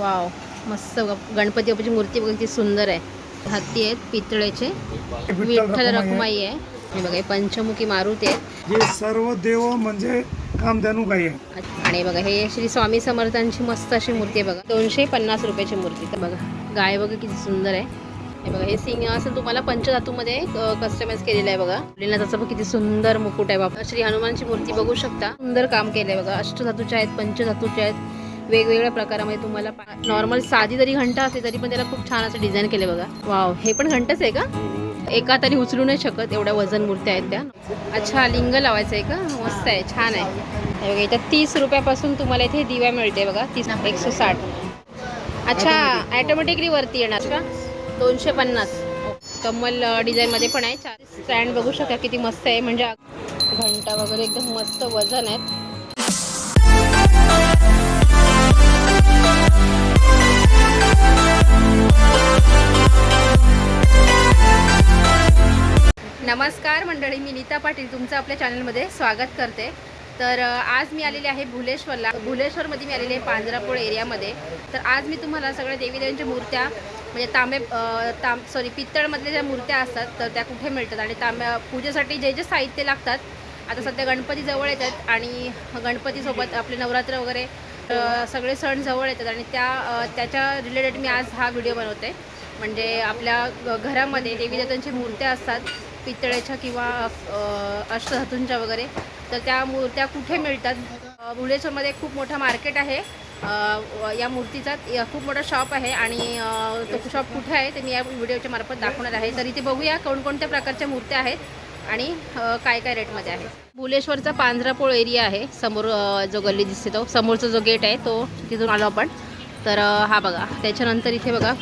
Wow मस्त गणपती बाप्पाची मूर्ती बघा किती सुंदर आहे. हत्ती आहेत पितळेचे. विठ्ठल रखुमाई आहे. हे बघा पंचमुखी मारुती आहेत. हे सर्व देव म्हणजे आहे आणि बघा हे श्री स्वामी समर्थांची मस्त अशी मूर्ती आहे बघा. दोनशे पन्नास रुपयाची मूर्ती. तर बघा गाय बघा किती सुंदर आहे. हे बघा हे सिंहासन तुम्हाला पंचधातूमध्ये कस्टमाइज केलेलं आहे बघा. लिनाचं पण किती सुंदर मुकुट आहे बाबा. श्री हनुमानची मूर्ती बघू शकता. सुंदर काम केलंय बघा. अष्टधातूच्या आहेत पंचधातूच्या आहेत. वेगवेगळ्या प्रकारामध्ये तुम्हाला नॉर्मल साधी जरी घंटा असली तरी पण त्याला खूप छान असं डिझाईन केले बघा. वाव हे पण घंटाच आहे का? एका तरी उचलू नाही शकत एवढ्या वजन मूर्त्या आहेत त्या. अच्छा लिंग लावायचं आहे का? मस्त आहे छान आहे. बघा इथं तीस रुपयापासून तुम्हाला इथे दिव्या मिळते बघा तीस एकशे साठ. अच्छा ॲटोमॅटिकली वरती येणार का? दोनशे पन्नास. कमल डिझाईनमध्ये पण आहे. चार स्टँड बघू शकता किती मस्त आहे. म्हणजे घंटा वगैरे एकदम मस्त वजन आहेत. नमस्कार मंडळी मी नीता पाटील तुमचं आपल्या चॅनलमध्ये स्वागत करते. तर आज मी आलेले आहे भुलेश्वरला. भुलेश्वरमध्ये मी आलेले आहे पांजरापोळ एरियामध्ये. तर आज मी तुम्हाला सगळ्या देवीदेवींच्या मूर्त्या म्हणजे तांबे तांब सॉरी पित्तळमधल्या ज्या मूर्त्या असतात तर त्या कुठे मिळतात? आणि तांब्या पूजेसाठी जे जे साहित्य लागतात आता सध्या गणपती जवळ येतात. आणि गणपतीसोबत आपले नवरात्र वगैरे अ, सगळे सण जवळ येतात आणि त्या त्याच्या रिलेटेड मी आज हा व्हिडिओ बनवते. म्हणजे आपल्या घरामध्ये देवीदेवतांची मूर्त्या असतात पितळेच्या किंवा अष्टधातूंच्या वगैरे तर त्या मूर्त्या कुठे मिळतात? अ, भुलेश्वरमध्ये खूप मोठा मार्केट आहे. या मूर्तीचा खूप मोठा शॉप आहे आणि तो शॉप कुठे आहे ते मी या व्हिडिओच्या मार्फत दाखवणार आहे. तर इथे बघूया कोणकोणत्या प्रकारच्या मूर्त्या आहेत. आणि काय काय रेटमध्ये आहे? भुलेश्वरचा पांढरापोळ एरिया आहे. समोर जो गल्ली दिसते तो. समोरचा जो गेट आहे तो तिथून आलो आपण. तर हा बघा. त्याच्यानंतर इथे बघा.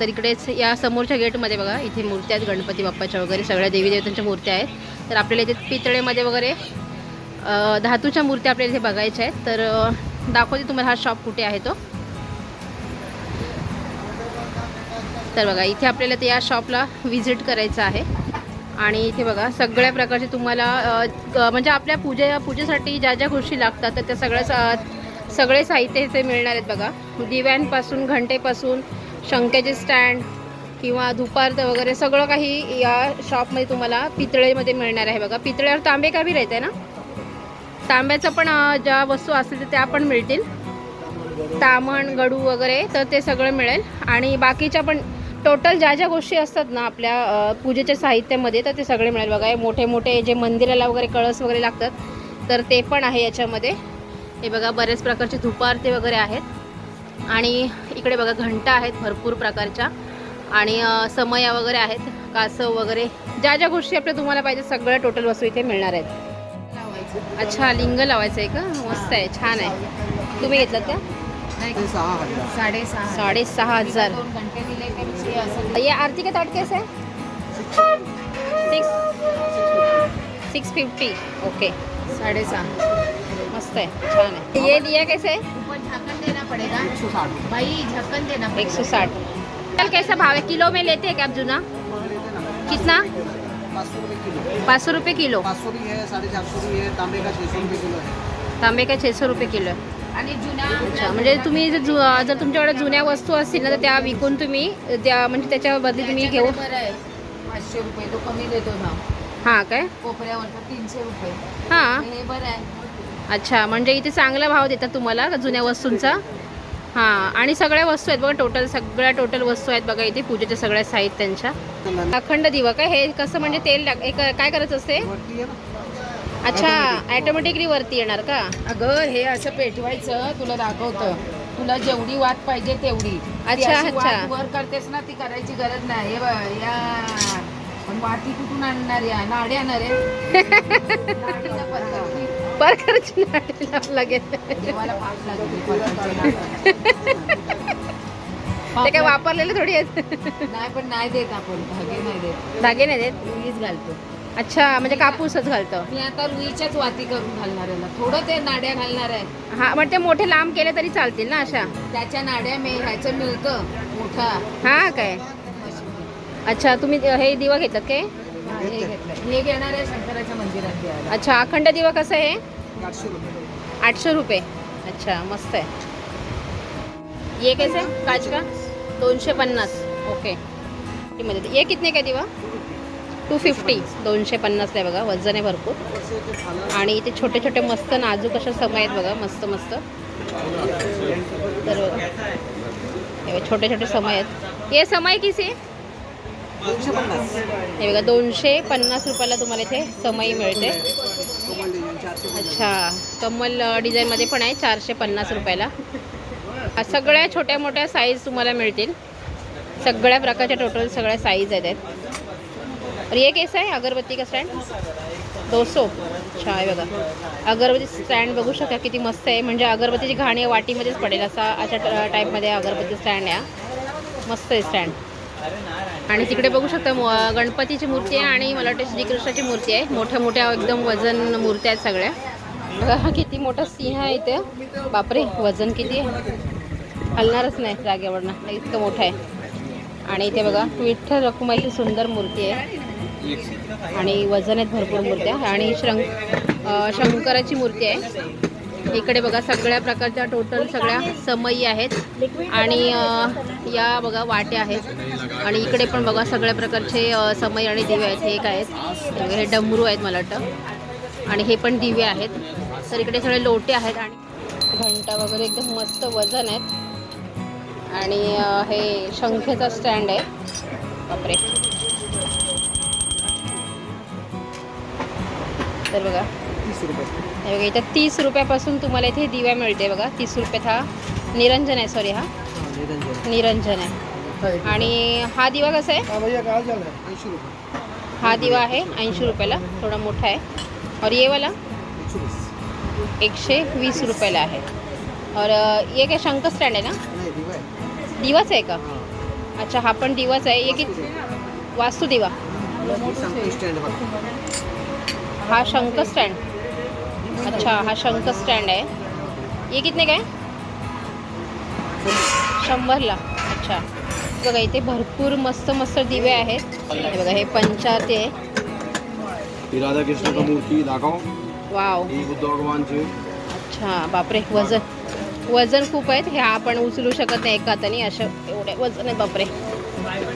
तर इकडेच या समोरच्या गेटमध्ये बघा. इथे मूर्त्या आहेत. गणपती बाप्पाच्या वगैरे सगळ्या देवी देवतांच्या मूर्त्या आहेत. तर आपल्याला इथे पितळेमध्ये वगैरे धातूच्या मूर्त्या आपल्याला इथे बघायच्या आहेत. तर दाखवते तुम्हाला हा शॉप कुठे आहे तो. तर बघा इथे आपल्याला ते या शॉपला व्हिजिट करायचं आहे. आणि इथे बघा सगळ्या प्रकारचे तुम्हाला क- म्हणजे आपल्या पूजे पूजेसाठी ज्या ज्या गोष्टी लागतात तर त्या सगळ्या सा- सगळे साहित्य इथे मिळणार आहेत बघा. दिव्यांपासून घंटेपासून शंकेचे स्टँड किंवा धुपार्थ वगैरे सगळं काही या शॉपमध्ये तुम्हाला पितळेमध्ये मिळणार आहे बघा. पितळ्यावर तांबे का बी राहते ना? तांब्याचं पण ज्या वस्तू असतील तर त्या पण मिळतील. तामण गडू वगैरे तर ते सगळं मिळेल. आणि बाकीच्या पण टोटल ज्या ज्या गोष्टी असतात ना आपल्या पूजेच्या साहित्यामध्ये तर ते सगळे मिळेल. बघा हे मोठे मोठे जे मंदिराला वगैरे कळस वगैरे लागतात तर ते पण आहे याच्यामध्ये. हे बघा बरेच प्रकारचे धुपारते वगैरे आहेत. आणि इकडे बघा घंटा आहेत भरपूर प्रकारच्या. आणि समया वगैरे आहेत कासव वगैरे. ज्या ज्या गोष्टी आपल्या तुम्हाला पाहिजे सगळ्या टोटल वस्तू इथे मिळणार आहेत. अच्छा लिंग लावायचं आहे का? मस्त आहे छान आहे. तुम्ही घेतलात का साडेसहा साडेसहा हज़ार। दोन घंटे दिले तरी असं ये आरती का ताट कैसे सिक्स सिक्स फिफ्टी ओके साडेसहा मस्त आहे छान आहे ये लिया कैसे है? ऊपर ढक्कन देना पड़ेगा। भाई ढक्कन देना एक सौ साठ। कल कैसा भाव है? किलो में लेते हैं क्या आप जुना? कितना? पाँच सौ रुपये किलो। पाँच सौ भी है साढ़े चार सौ भी है तांबे का छः सौ रुपये किलो है। तांबे का छे सौ रुपये किलो जुना अच्छा म्हणजे तुम्ही जर जु जर तुमच्याकडे जुन्या वस्तू असतील ना तर त्या विकून तुम्ही त्या म्हणजे त्याच्या बदली तुम्ही घेऊ बरं आहे. पाचशे रुपये तो कमी देतो भाव हां काय? कोपऱ्यावर तीनशे रुपये. हां. हे बरं आहे. अच्छा म्हणजे इथे चांगला भाव देतात तुम्हाला का जुन्या वस्तूंचा? हां आणि सगळ्या वस्तू आहेत बघा टोटल सगळ्या टोटल वस्तू आहेत बघा इथे पूजेच्या सगळ्या साहित्यांच्या. अखंड दिवा काय? हे कसं म्हणजे तेल टाक- एक काय करायचं असते? वरती ना. अच्छा ॲटोमॅटिकली वरती येणार का? अगं हे असं पेटवायचं तुला दाखवतं. तुला जेवढी वात पाहिजे तेवढी. ती अच्छा, अशी अच्छा. वर करतेस ना ती करायची गरज नाही. हे बघ या. पण वाती कुठून आणणार या? नाड्या ना रे. नाडीला पत्ता. परकरची नाडी लावावं लागेल देवाला पाप लागते पत्ताची नाड. ते काय वापरलेले थोडी आहेत? नाही पण नाही देत आपण. धागे नाही देत. धागे नाही देत? रुईच घालतो. अच्छा म्हणजे कापूसच घालतं. मी आता रुईच्याच वाती करून घालणार आहे ना. थोडं ते नाड्या घालणार आहे. हा मग ते मोठे लांब केले तरी चालतील ना अशा? त्याच्या नाड्या मी ह्याचं मिळतं मोठा. हा काय? अच्छा तुम्ही हे दिवा घेतलात काय? हा, हे घेतलंय. हे घेणार आहे शंकराच्या मंदिरात द्यायला. अच्छा अखंड दिवा कसं आहे? आठशे रुपये. अच्छा मस्त आहे. ये कैसे? काच का? दोनशे पन्नास. ओके. मध्ये ये कितने काय दिवा? टू फिफ्टी दोनशे पन्नासला आहे बघा वजन आहे भरपूर. आणि इथे छोटे छोटे मस्त नाजूक अशा समय आहेत बघा मस्त मस्त. तर छोटे छोटे समय आहेत. हे समय किसे हे बघा दोनशे पन्नास रुपयाला तुम्हाला इथे समई मिळते. अच्छा कमल डिझाईनमध्ये पण आहे चारशे पन्नास रुपयाला. सगळ्या छोट्या मोठ्या साईज तुम्हाला मिळतील. सगळ्या प्रकारच्या टोटल सगळ्या साईज आहेत. और ये कैसा आहे अगरबत्ती का स्टँड दो सो। अच्छा आहे बघा। अगरबत्ती स्टँड बघू शकता किती मस्त आहे. म्हणजे अगरबत्तीची घाणी वाटीमध्येच पडेल असा अशा ट- टाईपमध्ये अगरबत्ती स्टँड आहे मस्त आहे स्टँड आणि तिकडे बघू शकता गणपतीची मूर्ती आहे आणि मला वाटतं श्रीकृष्णाची मूर्ती आहे. मोठ्या मोठ्या एकदम वजन मूर्त्या आहेत सगळ्या. बघा हा किती मोठा सिंह आहे इथे. बापरे वजन किती आहे. हलणारच नाही जागेवरनं. इतकं मोठं आहे. आणि इथे बघा विठ्ठल रखुमाईची सुंदर मूर्ती आहे. आणि वजन आहेत भरपूर मूर्त्या. आणि श्रंग शंकराची मूर्ती आहे. इकडे बघा सगळ्या प्रकारच्या टोटल सगळ्या समयी आहेत. आणि या बघा वाट्या आहेत. आणि इकडे पण बघा सगळ्या प्रकारचे अं, समई आणि दिवे आहेत. हे काय आहेत. हे डमरू आहेत मला वाटतं. आणि हे पण दिवे आहेत. तर इकडे सगळे लोटे आहेत आणि घंटा वगैरे एकदम मस्त वजन आहेत. आणि हे शंखेचा स्टँड आहे. बापरे. तर बघा. तीस रुपये बघा इथं तीस रुपयापासून तुम्हाला इथे दिवा मिळते बघा. तीस रुपयात हा निरंजन आहे सॉरी हा. निरंजन आहे. आणि हा दिवा कसा आहे? हा दिवा आहे ऐंशी रुपयाला थोडा मोठा आहे. और ये वाला? एकशे वीस रुपयाला आहे. और ये काय शंकर स्टँड आहे ना? दिवाच आहे का? अच्छा हा पण दिवाच आहे. ये किती? वास्तू दिवा. स्टँड हा शंकर स्टँड. अच्छा हा शंकर स्टँड आहे. ये कितने काय शंभरला. अच्छा. बघा इथे भरपूर मस्त मस्त दिवे आहेत. बघा हे पंचाते आहे ही राधाकृष्ण का मूर्ती दाखव. वाव. बुद्ध भगवानची. अच्छा बापरे वजन. वजन खूप आहेत. हे आपण उचलू शकत नाही एका हाताने अशा एवढे वजन आहेत बापरे.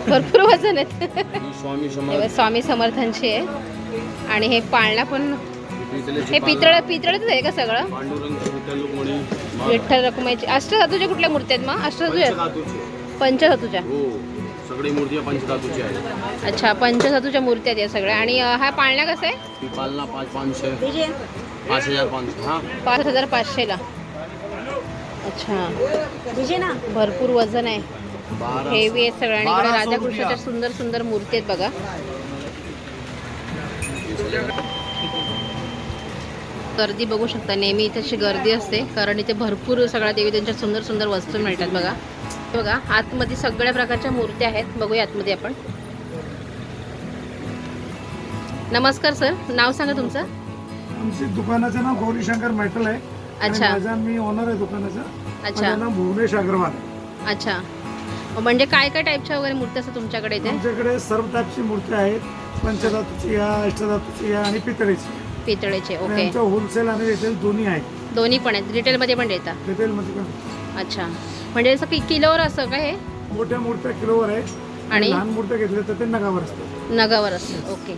भरपूर वजन आहेत. स्वामी समर्थांची आहे. आणि हे पाळणा पण ही. पितळ पितळच आहे का सगळं? पांडुरंग विठ्ठल रखुमाईची. अष्टधातूच्या कुठल्या मूर्ती आहेत मग? अष्टधातूच्या पंचधातूची पंचधातूच्या. हो सगळी मूर्ती पंचधातूची आहे अच्छा पंचधातूच्या मूर्ती आहेत या सगळ्या. आणि हा पाळणा कसा आहे? ही पालना पाच पाचशे. पाच हजार पाचशे पाच हजार पाचशेला. अच्छा. भरपूर वजन आहे. हेवी आहेत सगळ्या. आणि राधाकृष्णाच्या सुंदर सुंदर मूर्ती आहेत बघा. गर्दी बघू शकता नेहमी इथे अशी गर्दी असते कारण इथे भरपूर सगळ्या देवी त्यांच्या सुंदर सुंदर वस्तू मिळतात बघा. बघा आतमध्ये सगळ्या प्रकारच्या मूर्त्या आहेत बघूया आतमध्ये आपण. नमस्कार सर नाव सांगा तुमचं? आमच्या दुकानाचं नाव गौरीशंकर मेटल आहे. अच्छा. मी ओनर आहे दुकानाचा. अच्छा. भुवनेश अग्रवाल. अच्छा. म्हणजे काय काय टाईपच्या वगैरे मूर्त्या असतात तुमच्याकडे इथे? आमच्याकडे सर्व टाईपची मूर्ती आहेत. पंचधातूची अष्टधातूची आहे आणि पितळेची. पितळेचे ओके. होलसेल आणि रिटेल दोन्ही आहे दोन्ही पण आहेत. रिटेलमध्ये पण देतात रिटेलमध्ये पण. अच्छा. म्हणजे असं कि किलोवर असं काय हे? मोठ्या मूर्त्या किलोवर आहे आणि? लहान मूर्त्या घेतल्या तर ते नगावर असतात. नगावर असतं ओके.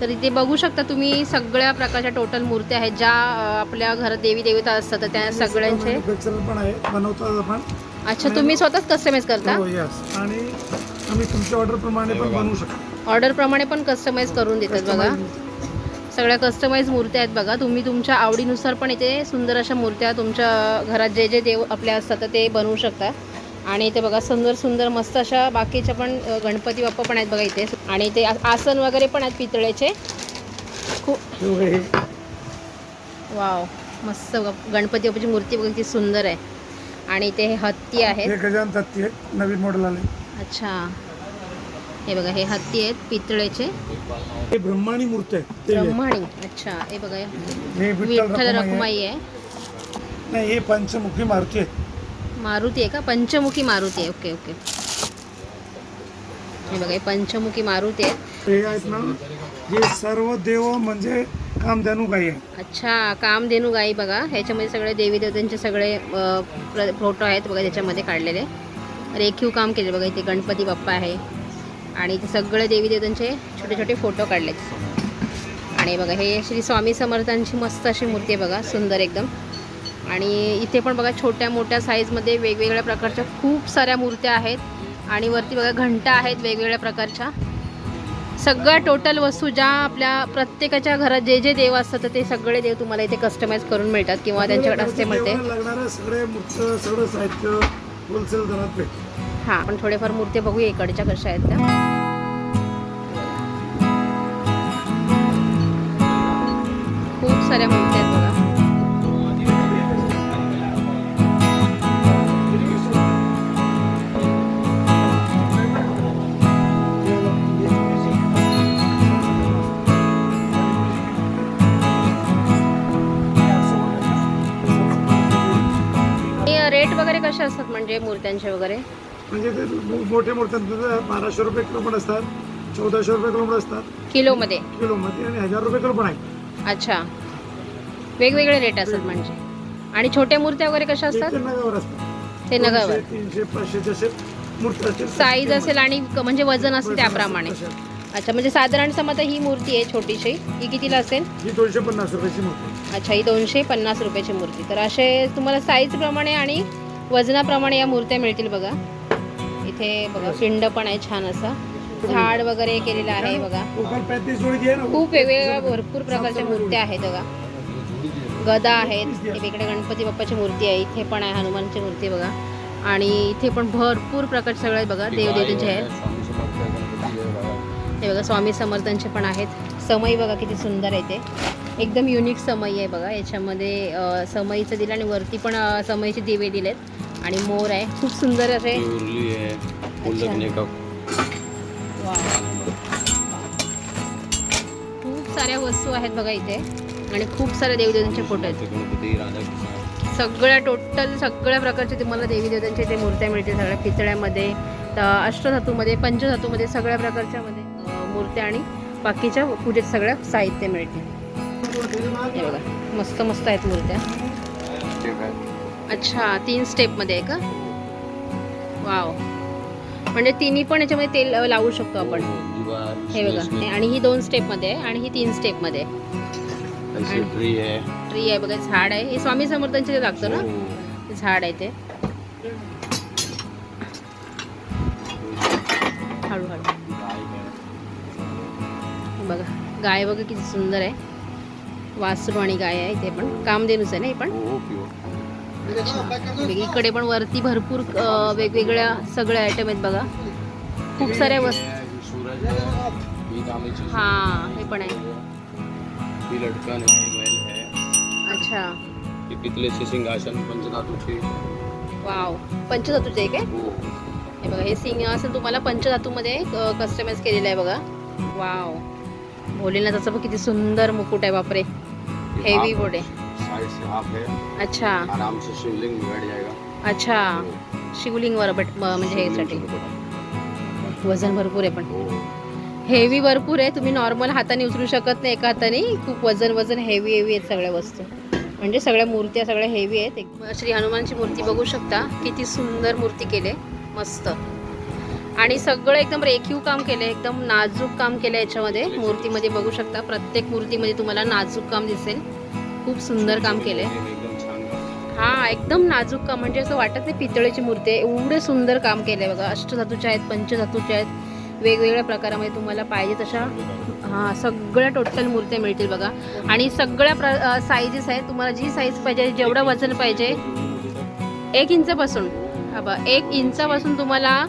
तर इथे बघू शकता तुम्ही सगळ्या प्रकारच्या टोटल मूर्त्या आहेत. ज्या अं, आपल्या घरात देवी देवता असतात तर त्या सगळ्यांचे? मॅन्युफॅक्चर पण आहे बनवतात आपण. अच्छा तुम्ही स्वतःच कस्टमाइज करता? हो यस आणि आम्ही तुमच्या ऑर्डर प्रमाणे पण बनवू शकतो. ऑर्डरप्रमाणे पण कस्टमाइज करून देतात बघा. सगळ्या कस्टमाइज मूर्त्या आहेत बघा. तुम्ही तुमच्या आवडीनुसार पण इथे सुंदर अशा मूर्त्या तुमच्या घरात जे जे देव आपल्या असतात ते बनवू शकता. आणि इथे बघा सुंदर सुंदर मस्त अशा बाकीच्या पण गणपती बाप्पा पण आहेत बघा इथे. आणि इथे आ- आसन वगैरे पण आहेत पितळेचे. खूप वाव. मस्त. गणपती बाप्पाची मूर्ती बघा किती सुंदर आहे. आणि इथे हे हत्ती आहेत. आहे नवीन मॉडेल आले. अच्छा. हे बघा हे हत्ती आहेत पितळेचे. हे ब्रह्माणी मूर्ती आहे. ब्रह्माणी अच्छा. हे बघा हे विठ्ठल रखुमाई आहे. नाही हे पंचमुखी मारुती आहे मारुती आहे का? पंचमुखी मारुती आहे. Okay okay. हे बघा हे पंचमुखी मारुती आहे हे आहेत ना हे सर्व देव म्हणजे कामधेनू गाई आहे. अच्छा कामधेनू गाई बघा. ह्याच्यामध्ये सगळे देवी देवतांचे सगळे फोटो आहेत बघा त्याच्यामध्ये काढलेले. रेखीव काम केले बघा इथे गणपती बाप्पा आहे. आणि इथे सगळे देवी देवतांचे छोटे छोटे फोटो काढलेत. आणि बघा हे श्री स्वामी समर्थांची मस्त अशी मूर्ती आहे बघा सुंदर एकदम. आणि इथे पण बघा छोट्या मोठ्या साईजमध्ये वेगवेगळ्या प्रकारच्या खूप साऱ्या मूर्त्या आहेत. आणि वरती बघा घंटा आहेत वेगवेगळ्या प्रकारच्या. सगळ्या टोटल वस्तू ज्या आपल्या प्रत्येकाच्या घरात जे जे देव असतात ते सगळे देव तुम्हाला इथे कस्टमाइज करून मिळतात किंवा त्यांच्याकडे असते मिळते. हां आपण थोडेफार मूर्ती बघूया इकडच्या कशा आहेत त्या. साऱ्या मूर्ती आहेत बघा. रेट वगैरे कसे असतात म्हणजे मूर्त्यांचे वगैरे? म्हणजे ते मोठे मोठे बाराशे रुपये किलो पण असतात चौदाशे रुपये किलो पण असतात. किलोमध्ये? किलोमध्ये आणि हजार रुपये किलो पण आहे अच्छा. वेगवेगळे रेट असतात म्हणजे. आणि छोट्या मूर्त्या वगैरे कशा असतात? ते नगावर. तीनशे पाचशे मूर्ती साईज असेल आणि म्हणजे वजन असेल त्याप्रमाणे. अच्छा म्हणजे साधारण समजा ही मूर्ती आहे छोटीशी. ही कितीला असेल? ही दोनशे पन्नास रुपयाची मूर्ती. अच्छा ही दोनशे पन्नास रुपयाची मूर्ती. तर असे तुम्हाला साईज प्रमाणे आणि वजनाप्रमाणे या मूर्त्या मिळतील बघा. इथे बघा पिंड पण आहे छान असा. झाड वगैरे केलेलं आहे बघा. खूप वेगवेगळ्या भरपूर प्रकारच्या मूर्त्या आहेत बघा. गदा आहेत इकडे गणपती बाप्पाची मूर्ती आहे इथे पण आहे हनुमानची मूर्ती बघा. आणि इथे पण भरपूर प्रकारचे सगळे बघा देवदेवतांचे आहेत. हे बघा स्वामी समर्थांचे पण आहेत. समई बघा किती सुंदर आहे ते. एकदम युनिक समई आहे बघा याच्यामध्ये समईचं दिलं आणि वरती पण समईचे दिवे दिलेत. आणि मोर आहे खूप सुंदर असे. का खूप साऱ्या वस्तू आहेत बघा इथे. आणि खूप सारे देवदेवतांचे फोटो आहेत. सगळ्या टोटल सगळ्या प्रकारचे तुम्हाला देवी देवतांचे ते मूर्त्या मिळतील सगळ्या पितळ्यामध्ये अष्टधातूमध्ये पंचधातूमध्ये सगळ्या प्रकारच्या मध्ये मूर्त्या आणि बाकीच्या पूजेत सगळ्या साहित्य मिळतील. हे बघा मस्त मस्त आहेत मूर्त्या. है अच्छा तीन स्टेपमध्ये आहे का? वाव म्हणजे तिन्ही पण याच्यामध्ये तेल लावू शकतो आपण. दीवार हे बघा हे- आणि ही दोन स्टेपमध्ये आहे आणि ही तीन स्टेपमध्ये आहे. ट्री है ट्री आहे बघा झाड आहे. हे स्वामी समर्थांचे ते लागतं ना ओ, झाड आहे ते. हळूहळू. है बघा गाय बघा किती सुंदर आहे. वासरू आणि गाय आहे इथे पण. कामधेनूच आहे ना हे पण? प्युअर इकडे पण वरती भरपूर वेगवेगळ्या सगळ्या आयटम आहेत बघा. खूप साऱ्या वस्तू. है ही हा हे पण आहे. ही लटकन है बैल है। अच्छा। ही पितलेचे सिंहासन पंचधातूचे वाव पंचधातूचे आहे काय? हो हे बघा हे सिंहासन तुम्हाला पंचधातूमध्ये कस्टमाइज केलेलं आहे बघा. वाव. भोलेनाथाचं पण किती सुंदर मुकुट आहे बापरे. हेवी बोर्ड आहे. साइड से हाफ है। अच्छा. आराम से शिवलिंग बैठ जाएगा। अच्छा. शिवलिंगवर बट म्हणजे ह्यासाठी. वजन भरपूर आहे पण. हो. हेवी भरपूर आहे. तुम्ही नॉर्मल हाताने उचलू शकत नाही एका हाताने खूप वजन वजन हेवी हेवी आहेत सगळ्या वस्तू. म्हणजे सगळ्या मूर्त्या सगळ्या हेवी आहेत. एक- श्री हनुमानची मूर्ती बघू शकता. किती सुंदर मूर्ती केले मस्त. आणि सगळं एकदम रेखीव काम केलं एकदम नाजूक काम केलं याच्यामध्ये. मूर्तीमध्ये बघू शकता. प्रत्येक मूर्तीमध्ये तुम्हाला नाजूक काम दिसेल. खूप सुंदर काम केले एकदम हा एकदम नाजूक काम. म्हणजे असं वाटत नाही पितळेची मूर्ती आहे. एवढे सुंदर काम केले बघा. अष्टधातूच्या आहेत पंचधातूच्या आहेत. वेगवेगळ्या प्रकारामध्ये तुम्हाला पाहिजे तशा हां सगळ्या टोटल मूर्त्या मिळतील बघा. आणि सगळ्या प्र साईजेस आहेत. तुम्हाला जी साईज पाहिजे जेवढं वजन पाहिजे एक इंचपासून हा बा एक इंचापासून तुम्हाला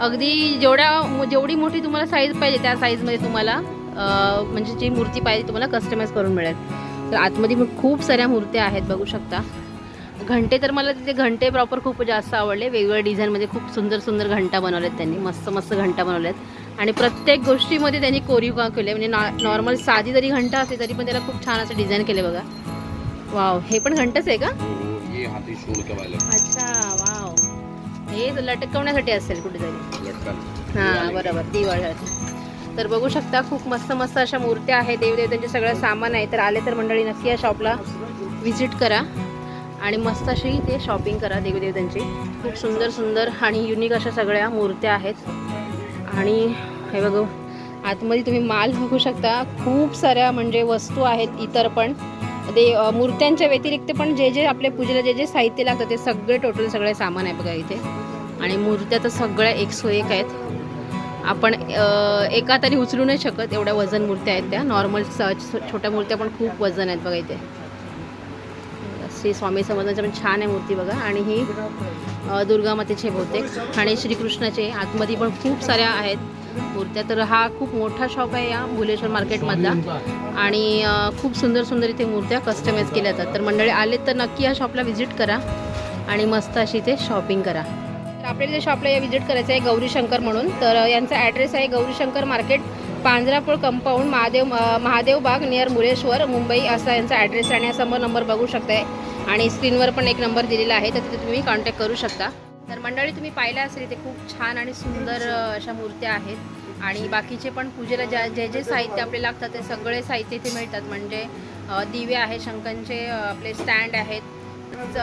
अगदी जेवढ्या जेवढी मोठी तुम्हाला साईज पाहिजे त्या साईजमध्ये तुम्हाला म्हणजे जी मूर्ती पाहिजे तुम्हाला कस्टमाइज करून मिळेल. तर आतमध्ये खूप साऱ्या मूर्त्या आहेत बघू शकता. घंटे तर मला तिथे घंटे प्रॉपर खूप जास्त आवडले. वेगवेगळ्या डिझाईनमध्ये खूप सुंदर सुंदर घंटा बनवलेत त्यांनी. मस्त मस्त घंटा बनवल्यात. आणि प्रत्येक गोष्टीमध्ये त्यांनी कोरीव काम केले. म्हणजे नॉ नॉर्मल साधी जरी घंटा असली तरी पण त्याला खूप छान असं डिझाईन केले बघा. वाव हे पण घंटच आहे का? हो, के अच्छा वाव हे लटकवण्यासाठी असेल कुठेतरी. हां बरोबर दिवाळीसाठी तर बघू शकता खूप मस्त मस्त अशा मूर्त्या आहेत. देवदेवतांचे सगळं सामान आहे. तर आले तर मंडळी नक्की या शॉपला व्हिजिट करा. आणि मस्त अशी ते शॉपिंग करा देवीदेवतांची. खूप सुंदर सुंदर आणि युनिक अशा सगळ्या मूर्त्या आहेत. आणि हे बघू आतमध्ये तुम्ही माल बघू शकता. खूप साऱ्या म्हणजे वस्तू आहेत इतर पण. ते मूर्त्यांच्या व्यतिरिक्त पण जे जे आपल्या पूजेला जे जे साहित्य लागतं ते सगळे टोटल सगळे सामान आहे बघा इथे. आणि मूर्त्या तर सगळ्या एक सो एक आहेत. आपण एका तरी उचलू नाही शकत एवढ्या वजन मूर्त्या आहेत त्या. नॉर्मल छोट्या मूर्त्या पण खूप वजन आहेत बघा इथे. श्री स्वामी समर्थांच्या पण छान आहे मूर्ती बघा. आणि ही दुर्गा मातेचे बहुतेक. आणि श्रीकृष्णाचे आतमध्ये पण खूप साऱ्या आहेत मूर्त्या. तर हा खूप मोठा शॉप आहे या भुलेश्वर मार्केटमधला आणि खूप सुंदर सुंदर इथे मूर्त्या कस्टमाइज केल्या जातात. तर मंडळी आले तर नक्की या शॉपला व्हिजिट करा. आणि मस्त अशी इथे शॉपिंग करा. तर आपल्याला इथे शॉपला व्हिजिट करायचं आहे गौरीशंकर म्हणून. तर यांचा ॲड्रेस आहे Gaurishankar market Panjrapur compound Mahadev Mahadev Bagh near Mureshwar Mumbai. असा यांचा ॲड्रेस आहे. आणि समोर नंबर बघू शकताय. आणि स्क्रीनवर पण एक नंबर दिलेला आहे तर तिथे तुम्ही कॉन्टॅक्ट करू शकता. तर मंडळी तुम्ही पाहिलं असेल इथे खूप छान आणि सुंदर अशा मूर्त्या आहेत. आणि बाकीचे पण पूजेला ज्या जे जे साहित्य आपले लागतात ते सगळे साहित्य इथे मिळतात. म्हणजे दिवे आहे शंकांचे आपले स्टँड आहेत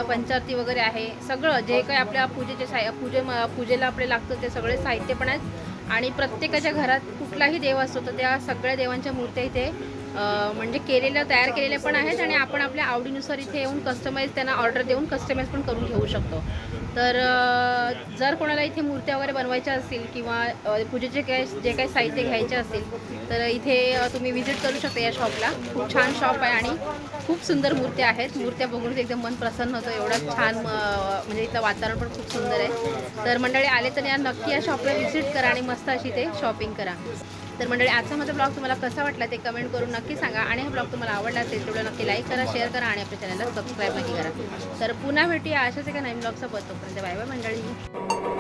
पंचारती वगैरे आहे. सगळं जे काही आपल्या पूजेचे साहि पूजे म- पूजेला आपले लागतं ते सगळे साहित्य पण आहेत. आणि प्रत्येकाच्या घरात कुठलाही देव असतो तर त्या सगळ्या देवांच्या मूर्त्या इथे म्हणजे केलेल्या तयार केलेल्या पण आहेत आणि आपण आपल्या आवडीनुसार इथे येऊन कस्टमाइज त्यांना ऑर्डर देऊन कस्टमाइज पण करून घेऊ शकतो. तर जर कोणाला इथे मूर्त्या वगैरे बनवायच्या असतील किंवा पूजेचे काय जे काही साहित्य घ्यायचे असतील तर इथे तुम्ही व्हिजिट करू शकता या शॉपला खूप छान शॉप आहे आणि खूप सुंदर मूर्त्या आहेत. मूर्त्या बघून एकदम मन प्रसन्न होतं. एवढं छान म्हणजे इथलं वातावरण पण खूप सुंदर आहे. तर मंडळी आले तर या नक्की या शॉपला व्हिजिट करा आणि मस्त अशी ते शॉपिंग करा. तर मंडळी आजचा माझा ब्लॉग तुम्हाला कसा वाटला ते कमेंट करून नक्की सांगा. आणि हा ब्लॉग तुम्हाला आवडला असेल तेवढं नक्की लाईक करा शेअर करा आणि आपल्या चॅनलला सबस्क्राईब नक्की करा. तर पुन्हा भेटूया अशाच एका नवीन ब्लॉगचा तोपर्यंत बाय बाय मंडळी.